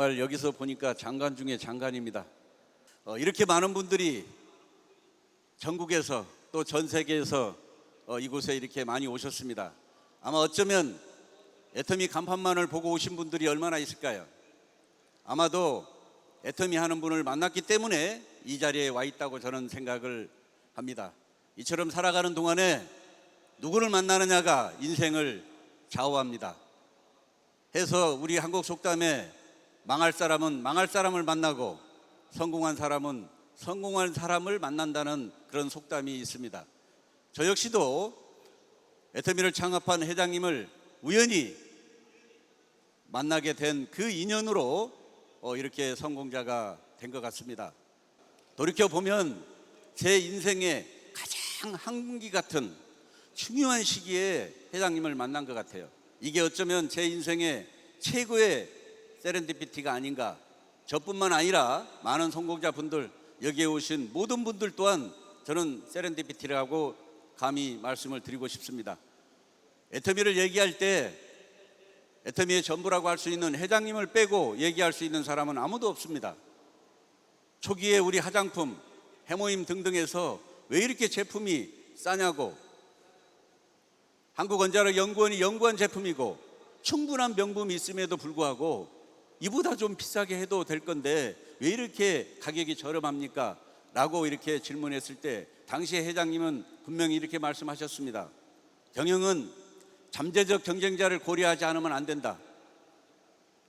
정말 여기서 보니까 장관 중에 장관입니다. 어, 이렇게 많은 분들이 전국에서 또 전 세계에서 어, 이곳에 이렇게 많이 오셨습니다. 아마 어쩌면 애터미 간판만을 보고 오신 분들이 얼마나 있을까요? 아마도 애터미 하는 분을 만났기 때문에 이 자리에 와 있다고 저는 생각을 합니다. 이처럼 살아가는 동안에 누구를 만나느냐가 인생을 좌우합니다. 해서 우리 한국 속담에 망할 사람은 망할 사람을 만나고 성공한 사람은 성공한 사람을 만난다는 그런 속담이 있습니다. 저 역시도 애터미를 창업한 회장님을 우연히 만나게 된 그 인연으로 어, 이렇게 성공자가 된 것 같습니다. 돌이켜 보면 제 인생의 가장 한기 같은 중요한 시기에 회장님을 만난 것 같아요. 이게 어쩌면 제 인생의 최고의 세렌디피티가 아닌가. 저뿐만 아니라 많은 성공자 분들 여기에 오신 모든 분들 또한 저는 세렌디피티라고 감히 말씀을 드리고 싶습니다. 애터미를 얘기할 때 애터미의 전부라고 할 수 있는 회장님을 빼고 얘기할 수 있는 사람은 아무도 없습니다. 초기에 우리 화장품, 해모임 등등에서 왜 이렇게 제품이 싸냐고 한국원자력 연구원이 연구한 제품이고 충분한 명분이 있음에도 불구하고 이보다 좀 비싸게 해도 될 건데 왜 이렇게 가격이 저렴합니까? 라고 이렇게 질문했을 때 당시에 회장님은 분명히 이렇게 말씀하셨습니다. 경영은 잠재적 경쟁자를 고려하지 않으면 안 된다.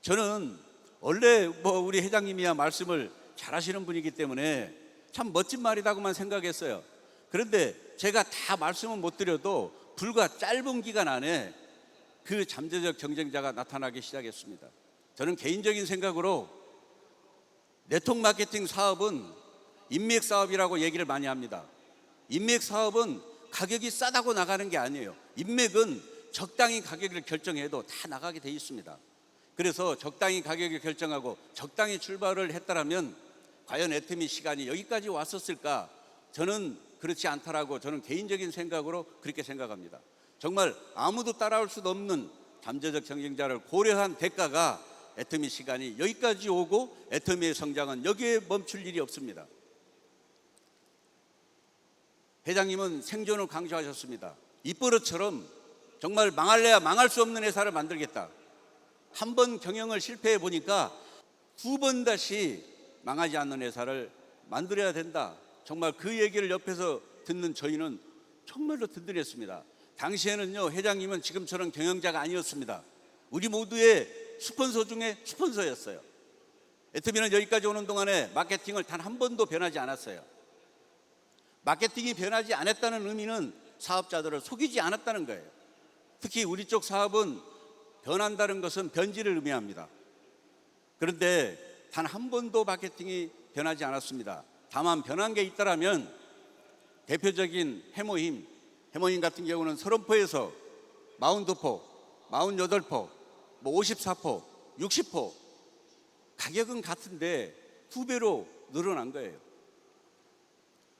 저는 원래 뭐 우리 회장님이야 말씀을 잘하시는 분이기 때문에 참 멋진 말이다고만 생각했어요. 그런데 제가 다 말씀은 못 드려도 불과 짧은 기간 안에 그 잠재적 경쟁자가 나타나기 시작했습니다. 저는 개인적인 생각으로 네트워크 마케팅 사업은 인맥 사업이라고 얘기를 많이 합니다. 인맥 사업은 가격이 싸다고 나가는 게 아니에요. 인맥은 적당히 가격을 결정해도 다 나가게 돼 있습니다. 그래서 적당히 가격을 결정하고 적당히 출발을 했다라면 과연 애터미 시간이 여기까지 왔었을까? 저는 그렇지 않다라고 저는 개인적인 생각으로 그렇게 생각합니다. 정말 아무도 따라올 수 없는 잠재적 경쟁자를 고려한 대가가 애터미 시간이 여기까지 오고 애터미의 성장은 여기에 멈출 일이 없습니다. 회장님은 생존을 강조하셨습니다. 이버릇처럼 정말 망할래야 망할 수 없는 회사를 만들겠다. 한 번 경영을 실패해 보니까 두 번 다시 망하지 않는 회사를 만들어야 된다. 정말 그 얘기를 옆에서 듣는 저희는 정말로 든든했습니다. 당시에는요, 회장님은 지금처럼 경영자가 아니었습니다. 우리 모두의 스폰서 중에 스폰서였어요. 애터미는 여기까지 오는 동안에 마케팅을 단 한 번도 변하지 않았어요. 마케팅이 변하지 않았다는 의미는 사업자들을 속이지 않았다는 거예요. 특히 우리 쪽 사업은 변한다는 것은 변질을 의미합니다. 그런데 단 한 번도 마케팅이 변하지 않았습니다. 다만 변한 게 있다라면 대표적인 해모임, 해모임 같은 경우는 30포에서 42포, 48포, 뭐 54포, 60포 가격은 같은데 두 배로 늘어난 거예요.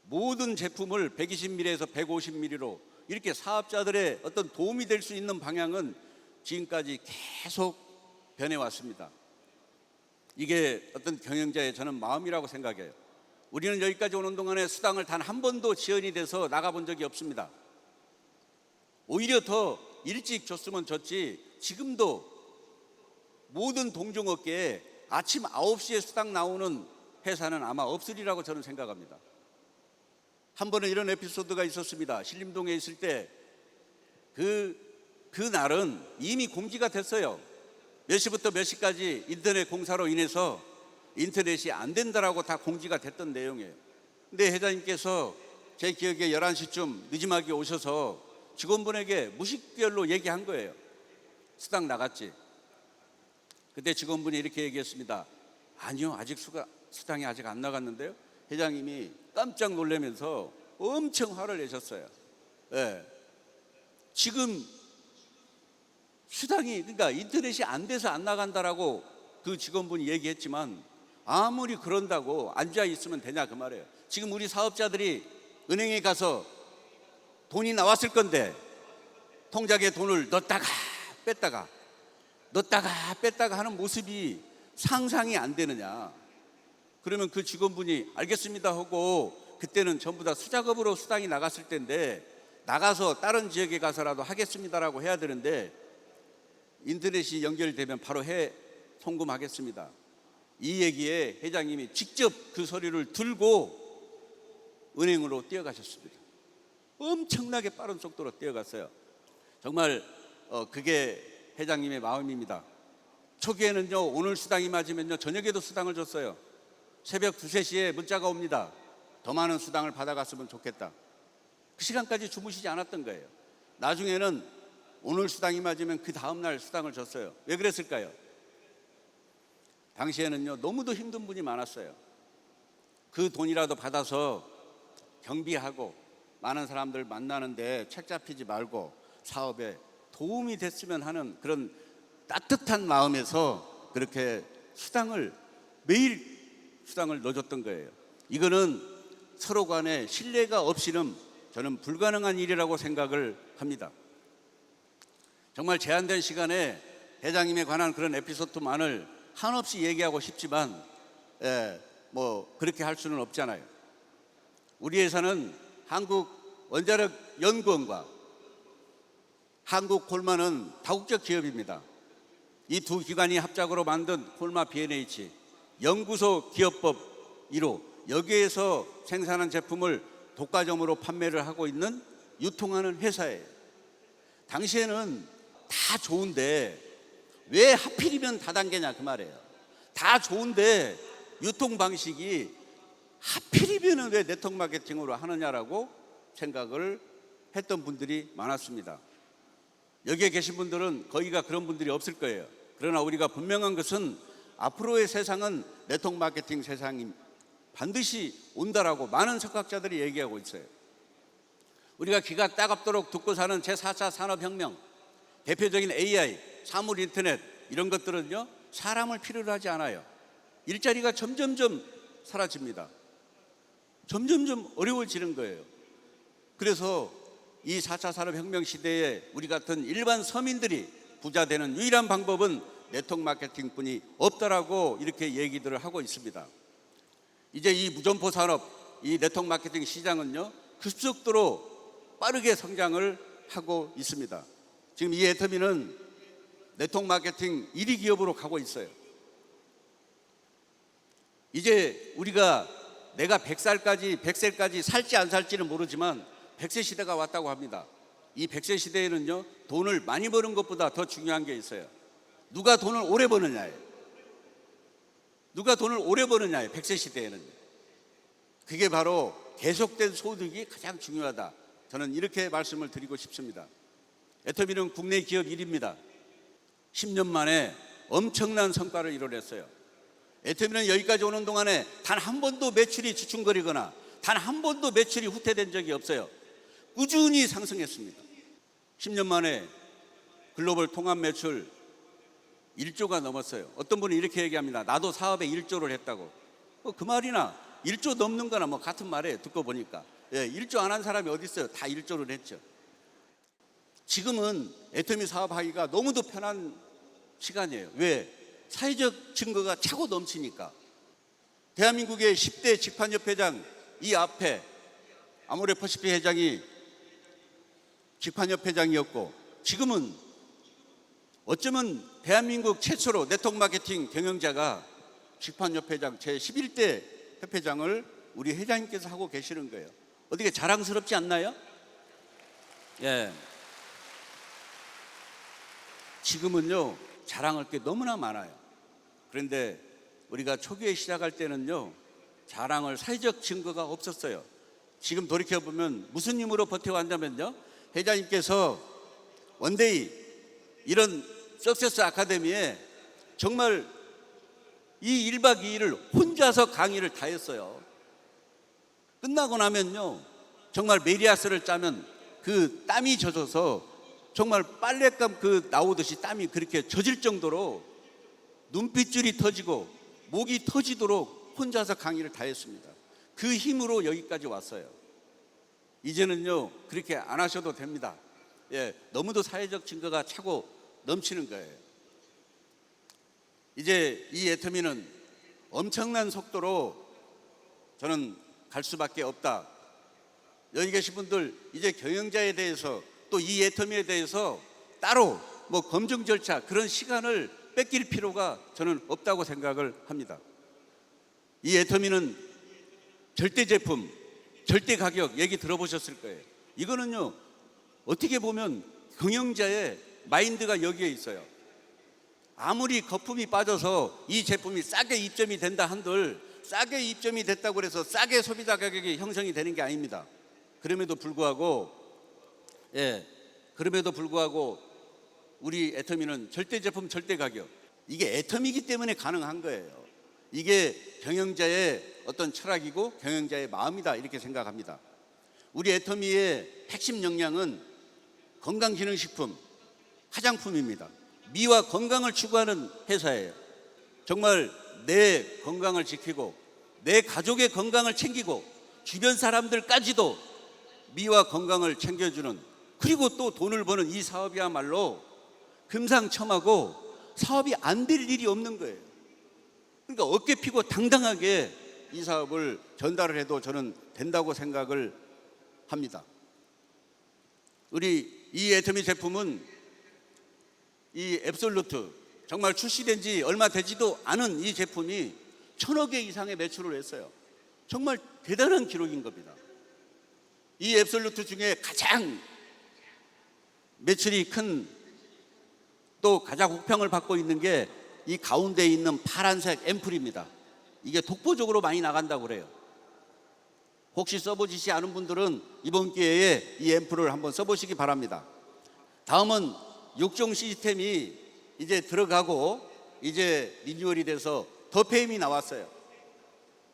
모든 제품을 120mm에서 150mm로 이렇게 사업자들의 어떤 도움이 될 수 있는 방향은 지금까지 계속 변해왔습니다. 이게 어떤 경영자의 저는 마음이라고 생각해요. 우리는 여기까지 오는 동안에 수당을 단 한 번도 지연이 돼서 나가본 적이 없습니다. 오히려 더 일찍 줬으면 줬지 지금도 모든 동종업계에 아침 9시에 수당 나오는 회사는 아마 없으리라고 저는 생각합니다. 한 번은 이런 에피소드가 있었습니다. 신림동에 있을 때 그, 그 날은 이미 공지가 됐어요. 몇 시부터 몇 시까지 인터넷 공사로 인해서 인터넷이 안 된다라고 다 공지가 됐던 내용이에요. 근데 회장님께서 제 기억에 11시쯤 늦지막이 오셔서 직원분에게 무식별로 얘기한 거예요. 수당 나갔지. 그때 직원분이 이렇게 얘기했습니다. 아니요, 아직 수가, 수당이 아직 안 나갔는데요. 회장님이 깜짝 놀라면서 엄청 화를 내셨어요. 예. 지금 수당이 그러니까 인터넷이 안 돼서 안 나간다라고 그 직원분이 얘기했지만 아무리 그런다고 앉아 있으면 되냐 그 말이에요. 지금 우리 사업자들이 은행에 가서 돈이 나왔을 건데 통장에 돈을 넣었다가 뺐다가 넣었다가 뺐다가 하는 모습이 상상이 안 되느냐. 그러면 그 직원분이 알겠습니다 하고 그때는 전부 다 수작업으로 수당이 나갔을 텐데 나가서 다른 지역에 가서라도 하겠습니다라고 해야 되는데 인터넷이 연결되면 바로 해 송금하겠습니다. 이 얘기에 회장님이 직접 그 서류를 들고 은행으로 뛰어가셨습니다. 엄청나게 빠른 속도로 뛰어갔어요. 정말 어, 그게 회장님의 마음입니다. 초기에는요 오늘 수당이 맞으면요 저녁에도 수당을 줬어요. 새벽 2, 3시에 문자가 옵니다. 더 많은 수당을 받아갔으면 좋겠다. 그 시간까지 주무시지 않았던 거예요. 나중에는 오늘 수당이 맞으면 그 다음날 수당을 줬어요. 왜 그랬을까요? 당시에는요 너무도 힘든 분이 많았어요. 그 돈이라도 받아서 경비하고 많은 사람들 만나는데 책 잡히지 말고 사업에 도움이 됐으면 하는 그런 따뜻한 마음에서 그렇게 수당을 매일 수당을 넣어줬던 거예요. 이거는 서로 간에 신뢰가 없이는 저는 불가능한 일이라고 생각을 합니다. 정말 제한된 시간에 회장님에 관한 그런 에피소드만을 한없이 얘기하고 싶지만 예, 뭐 그렇게 할 수는 없잖아요. 우리 회사는 한국 원자력 연구원과 한국 콜마는 다국적 기업입니다. 이 두 기관이 합작으로 만든 콜마 B&H 연구소 기업법 1호 여기에서 생산한 제품을 독과점으로 판매를 하고 있는 유통하는 회사예요. 당시에는 다 좋은데 왜 하필이면 다단계냐 그 말이에요. 다 좋은데 유통 방식이 하필이면 왜 네트워크 마케팅으로 하느냐라고 생각을 했던 분들이 많았습니다. 여기에 계신 분들은 거의가 그런 분들이 없을 거예요. 그러나 우리가 분명한 것은 앞으로의 세상은 네트워크 마케팅 세상이 반드시 온다라고 많은 석학자들이 얘기하고 있어요. 우리가 귀가 따갑도록 듣고 사는 제4차 산업혁명, 대표적인 AI, 사물 인터넷 이런 것들은요 사람을 필요로 하지 않아요. 일자리가 점점점 사라집니다. 점점점 어려워지는 거예요. 그래서 이 4차 산업혁명 시대에 우리 같은 일반 서민들이 부자 되는 유일한 방법은 네트워크 마케팅뿐이 없다라고 이렇게 얘기들을 하고 있습니다. 이제 이 무점포 산업, 이 네트워크 마케팅 시장은요 급속도로 빠르게 성장을 하고 있습니다. 지금 이 애터미는 네트워크 마케팅 1위 기업으로 가고 있어요. 이제 우리가 내가 100살까지 100세까지 살지 안 살지는 모르지만 100세 시대가 왔다고 합니다. 이 100세 시대에는요 돈을 많이 버는 것보다 더 중요한 게 있어요. 누가 돈을 오래 버느냐예요. 누가 돈을 오래 버느냐예요. 100세 시대에는. 그게 바로 계속된 소득이 가장 중요하다. 저는 이렇게 말씀을 드리고 싶습니다. 애터미는 국내 기업 1위입니다. 10년 만에 엄청난 성과를 이뤄냈어요. 애터미는 여기까지 오는 동안에 단 한 번도 매출이 주춤거리거나 단 한 번도 매출이 후퇴된 적이 없어요. 꾸준히 상승했습니다. 10년 만에 글로벌 통합 매출 1조가 넘었어요. 어떤 분은 이렇게 얘기합니다. 나도 사업에 1조를 했다고. 어, 그 말이나 1조 넘는 거나 뭐 같은 말이에요. 듣고 보니까. 예, 1조 안 한 사람이 어디 있어요? 다 1조를 했죠. 지금은 애터미 사업하기가 너무도 편한 시간이에요. 왜? 사회적 증거가 차고 넘치니까. 대한민국의 10대 직판협회장 이 앞에 아모레퍼시픽 회장이 직판협회장이었고 지금은 어쩌면 대한민국 최초로 네트워크 마케팅 경영자가 직판협회장 제11대 협회장을 우리 회장님께서 하고 계시는 거예요. 어떻게 자랑스럽지 않나요? 예. 지금은요 자랑할 게 너무나 많아요. 그런데 우리가 초기에 시작할 때는요 자랑을 사회적 증거가 없었어요. 지금 돌이켜 보면 무슨 힘으로 버텨왔냐면요 회장님께서 원데이 이런 석세스 아카데미에 정말 이 1박 2일을 혼자서 강의를 다 했어요. 끝나고 나면요 정말 메리아스를 짜면 그 땀이 젖어서 정말 빨랫감 그 나오듯이 땀이 그렇게 젖을 정도로 눈빛줄이 터지고 목이 터지도록 혼자서 강의를 다 했습니다. 그 힘으로 여기까지 왔어요. 이제는요 그렇게 안 하셔도 됩니다. 예, 너무도 사회적 증거가 차고 넘치는 거예요. 이제 이 애터미는 엄청난 속도로 저는 갈 수밖에 없다. 여기 계신 분들 이제 경영자에 대해서 또 이 애터미에 대해서 따로 뭐 검증 절차 그런 시간을 뺏길 필요가 저는 없다고 생각을 합니다. 이 애터미는 절대 제품, 절대 가격 얘기 들어보셨을 거예요. 이거는요 어떻게 보면 경영자의 마인드가 여기에 있어요. 아무리 거품이 빠져서 이 제품이 싸게 입점이 된다 한들 싸게 입점이 됐다고 해서 싸게 소비자 가격이 형성이 되는 게 아닙니다. 그럼에도 불구하고 예, 그럼에도 불구하고 우리 애터미는 절대 제품 절대 가격 이게 애터미기 때문에 가능한 거예요. 이게 경영자의 어떤 철학이고 경영자의 마음이다 이렇게 생각합니다. 우리 애터미의 핵심 역량은 건강기능식품 화장품입니다. 미와 건강을 추구하는 회사예요. 정말 내 건강을 지키고 내 가족의 건강을 챙기고 주변 사람들까지도 미와 건강을 챙겨주는 그리고 또 돈을 버는 이 사업이야말로 금상첨화고 사업이 안 될 일이 없는 거예요. 그러니까 어깨 피고 당당하게 이 사업을 전달을 해도 저는 된다고 생각을 합니다. 우리 이 애터미 제품은 이 앱솔루트 정말 출시된 지 얼마 되지도 않은 이 제품이 천억 개 이상의 매출을 했어요. 정말 대단한 기록인 겁니다. 이 앱솔루트 중에 가장 매출이 큰 또 가장 호평을 받고 있는 게 이 가운데 있는 파란색 앰플입니다. 이게 독보적으로 많이 나간다고 그래요. 혹시 써보시지 않은 분들은 이번 기회에 이 앰플을 한번 써보시기 바랍니다. 다음은 육종 시스템이 이제 들어가고 이제 리뉴얼이 돼서 더페임이 나왔어요.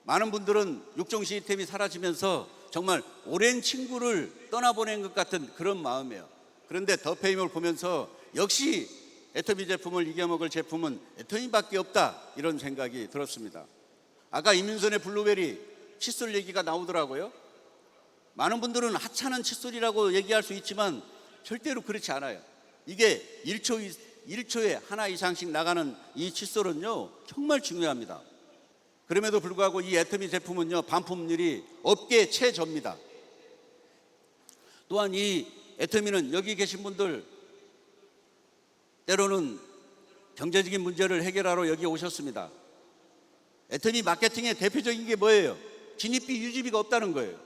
많은 분들은 육종 시스템이 사라지면서 정말 오랜 친구를 떠나보낸 것 같은 그런 마음이에요. 그런데 더페임을 보면서 역시 애터미 제품을 이겨먹을 제품은 애터미밖에 없다 이런 생각이 들었습니다. 아까 이민선의 블루베리 칫솔 얘기가 나오더라고요. 많은 분들은 하찮은 칫솔이라고 얘기할 수 있지만 절대로 그렇지 않아요. 이게 1초, 1초에 하나 이상씩 나가는 이 칫솔은요, 정말 중요합니다. 그럼에도 불구하고 이 애터미 제품은요, 반품률이 업계 최저입니다. 또한 이 애터미는 여기 계신 분들 때로는 경제적인 문제를 해결하러 여기 오셨습니다. 애터미 마케팅의 대표적인 게 뭐예요? 진입비 유지비가 없다는 거예요.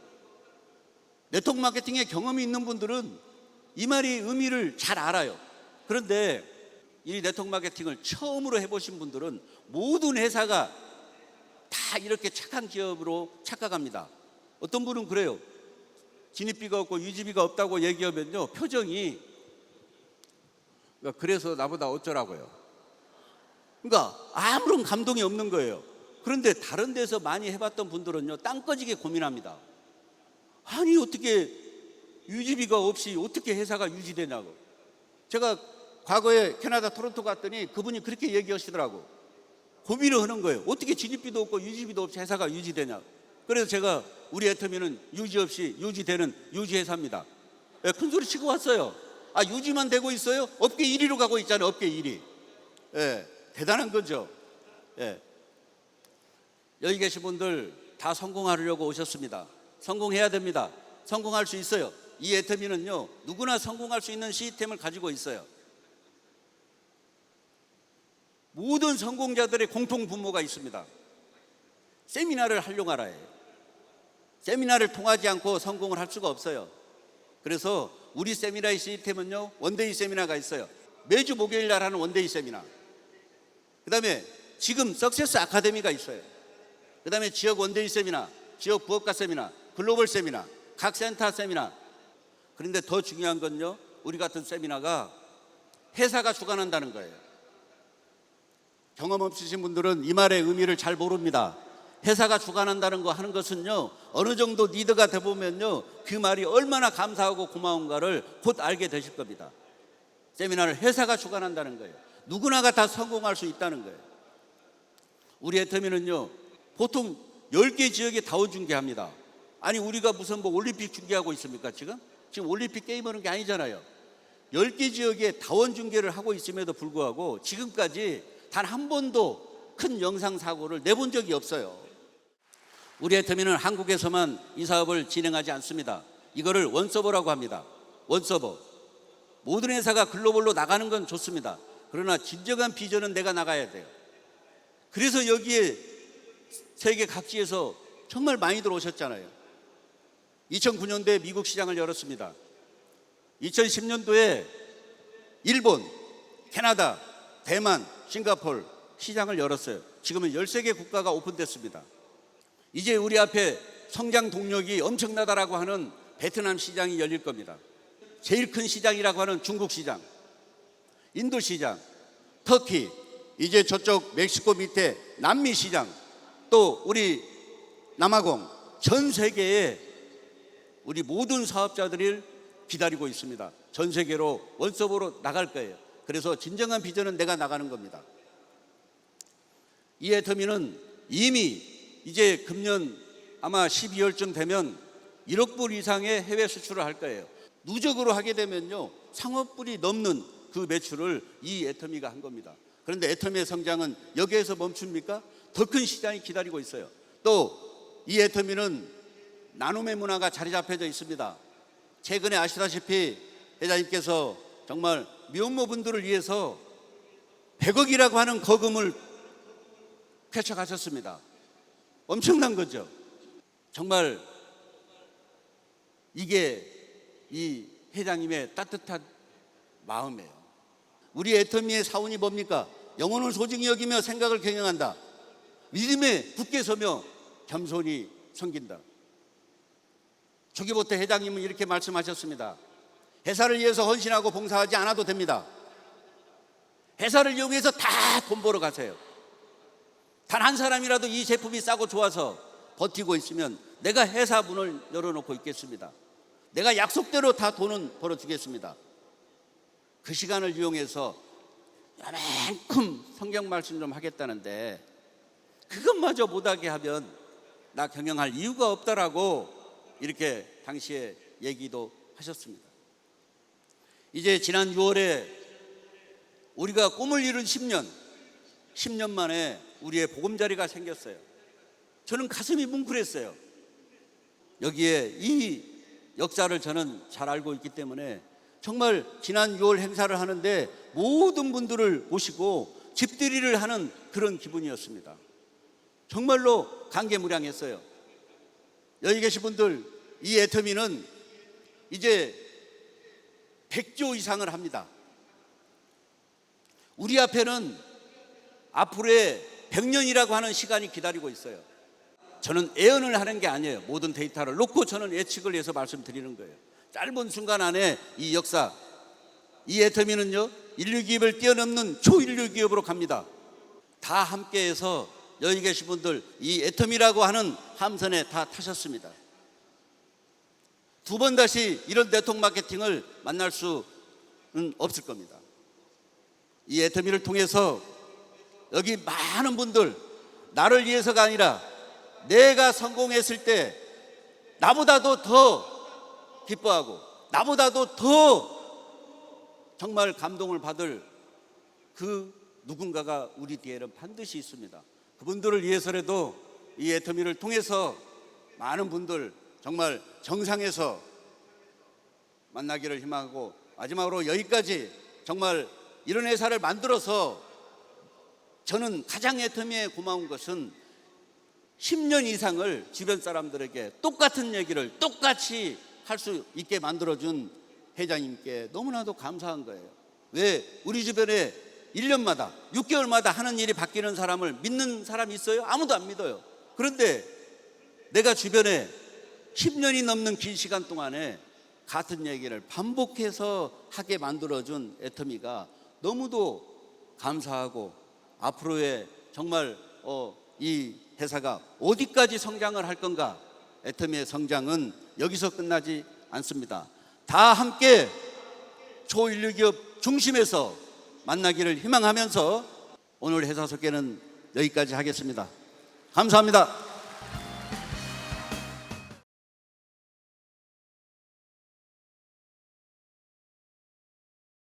네트워크 마케팅에 경험이 있는 분들은 이 말이 의미를 잘 알아요. 그런데 이 네트워크 마케팅을 처음으로 해보신 분들은 모든 회사가 다 이렇게 착한 기업으로 착각합니다. 어떤 분은 그래요. 진입비가 없고 유지비가 없다고 얘기하면요. 표정이 그러니까 그래서 나보다 어쩌라고요. 그러니까 아무런 감동이 없는 거예요. 그런데 다른 데서 많이 해봤던 분들은요, 땅 꺼지게 고민합니다. 아니, 어떻게 유지비가 없이 어떻게 회사가 유지되냐고. 제가 과거에 캐나다 토론토 갔더니 그분이 그렇게 얘기하시더라고. 고민을 하는 거예요. 어떻게 진입비도 없고 유지비도 없이 회사가 유지되냐. 그래서 제가 우리 애터미는 유지 없이 유지되는 유지회사입니다. 예, 큰 소리 치고 왔어요. 아, 유지만 되고 있어요? 업계 1위로 가고 있잖아요, 업계 1위. 예, 대단한 거죠. 예. 여기 계신 분들 다 성공하려고 오셨습니다. 성공해야 됩니다. 성공할 수 있어요. 이 애터미는요, 누구나 성공할 수 있는 시스템을 가지고 있어요. 모든 성공자들의 공통 분모가 있습니다. 세미나를 하려고 알아요. 세미나를 통하지 않고 성공을 할 수가 없어요. 그래서 우리 세미나의 시스템은요, 원데이 세미나가 있어요. 매주 목요일 날 하는 원데이 세미나. 그 다음에 지금 석세스 아카데미가 있어요. 그 다음에 지역 원데이 세미나, 지역 부업가 세미나, 글로벌 세미나, 각 센터 세미나. 그런데 더 중요한 건요, 우리 같은 세미나가 회사가 주관한다는 거예요. 경험 없으신 분들은 이 말의 의미를 잘 모릅니다. 회사가 주관한다는 거 하는 것은요, 어느 정도 리더가 되보면요, 그 말이 얼마나 감사하고 고마운가를 곧 알게 되실 겁니다. 세미나를 회사가 주관한다는 거예요. 누구나가 다 성공할 수 있다는 거예요. 우리 애터미는요, 보통 10개 지역에 다원 중계합니다. 아니, 우리가 무슨 뭐 올림픽 중계하고 있습니까, 지금? 지금 올림픽 게임 하는 게 아니잖아요. 10개 지역에 다원 중계를 하고 있음에도 불구하고 지금까지 단 한 번도 큰 영상 사고를 내본 적이 없어요. 우리 애터미는 한국에서만 이 사업을 진행하지 않습니다. 이거를 원서버라고 합니다. 원서버. 모든 회사가 글로벌로 나가는 건 좋습니다. 그러나 진정한 비전은 내가 나가야 돼요. 그래서 여기에 세계 각지에서 정말 많이들 오셨잖아요. 2009년도에 미국 시장을 열었습니다. 2010년도에 일본, 캐나다, 대만, 싱가폴 시장을 열었어요. 지금은 13개 국가가 오픈됐습니다. 이제 우리 앞에 성장 동력이 엄청나다라고 하는 베트남 시장이 열릴 겁니다. 제일 큰 시장이라고 하는 중국 시장, 인도 시장, 터키, 이제 저쪽 멕시코 밑에 남미 시장, 또 우리 남아공 전 세계에 우리 모든 사업자들을 기다리고 있습니다. 전 세계로 원서브로 나갈 거예요. 그래서 진정한 비전은 내가 나가는 겁니다. 이 애터미는 이미 이제 금년 아마 12월쯤 되면 1억 불 이상의 해외 수출을 할 거예요. 누적으로 하게 되면요. 상억 불이 넘는 그 매출을 이 애터미가 한 겁니다. 그런데 애터미의 성장은 여기에서 멈춥니까? 더 큰 시장이 기다리고 있어요. 또 이 애터미는 나눔의 문화가 자리 잡혀져 있습니다. 최근에 아시다시피 회장님께서 정말 미혼모분들을 위해서 100억이라고 하는 거금을 쾌척하셨습니다. 엄청난 거죠. 정말 이게 이 회장님의 따뜻한 마음이에요. 우리 애터미의 사원이 뭡니까? 영혼을 소중히 여기며 생각을 경영한다. 믿음에 굳게 서며 겸손히 섬긴다. 주기부터 회장님은 이렇게 말씀하셨습니다. 회사를 위해서 헌신하고 봉사하지 않아도 됩니다. 회사를 이용해서 다 돈 벌어 가세요. 단 한 사람이라도 이 제품이 싸고 좋아서 버티고 있으면 내가 회사 문을 열어놓고 있겠습니다. 내가 약속대로 다 돈은 벌어주겠습니다. 그 시간을 이용해서 요만큼 성경 말씀 좀 하겠다는데 그것마저 못하게 하면 나 경영할 이유가 없다라고 이렇게 당시에 얘기도 하셨습니다. 이제 지난 6월에 우리가 꿈을 이룬 10년, 10년 만에 우리의 보금자리가 생겼어요. 저는 가슴이 뭉클했어요. 여기에 이 역사를 저는 잘 알고 있기 때문에 정말 지난 6월 행사를 하는데 모든 분들을 모시고 집들이를 하는 그런 기분이었습니다. 정말로 감개무량했어요. 여기 계신 분들 이 애터미는 이제 100조 이상을 합니다. 우리 앞에는 앞으로의 100년이라고 하는 시간이 기다리고 있어요. 저는 예언을 하는 게 아니에요. 모든 데이터를 놓고 저는 예측을 해서 말씀드리는 거예요. 짧은 순간 안에 이 역사, 이 애터미는요, 인류 기업을 뛰어넘는 초인류 기업으로 갑니다. 다 함께해서 여기 계신 분들 이 애터미라고 하는 함선에 다 타셨습니다. 두 번 다시 이런 네트워크 마케팅을 만날 수는 없을 겁니다. 이 애터미를 통해서 여기 많은 분들 나를 위해서가 아니라 내가 성공했을 때 나보다도 더 기뻐하고 나보다도 더 정말 감동을 받을 그 누군가가 우리 뒤에는 반드시 있습니다. 그분들을 위해서라도 이 애터미를 통해서 많은 분들 정말 정상에서 만나기를 희망하고 마지막으로 여기까지 정말 이런 회사를 만들어서 저는 가장 애터미에 고마운 것은 10년 이상을 주변 사람들에게 똑같은 얘기를 똑같이 할 수 있게 만들어준 회장님께 너무나도 감사한 거예요. 왜 우리 주변에 1년마다 6개월마다 하는 일이 바뀌는 사람을 믿는 사람이 있어요? 아무도 안 믿어요. 그런데 내가 주변에 10년이 넘는 긴 시간 동안에 같은 얘기를 반복해서 하게 만들어준 애터미가 너무도 감사하고 앞으로의 정말 어, 이 회사가 어디까지 성장을 할 건가? 애터미의 성장은 여기서 끝나지 않습니다. 다 함께 초인류 기업 중심에서 만나기를 희망하면서 오늘 회사 소개는 여기까지 하겠습니다. 감사합니다.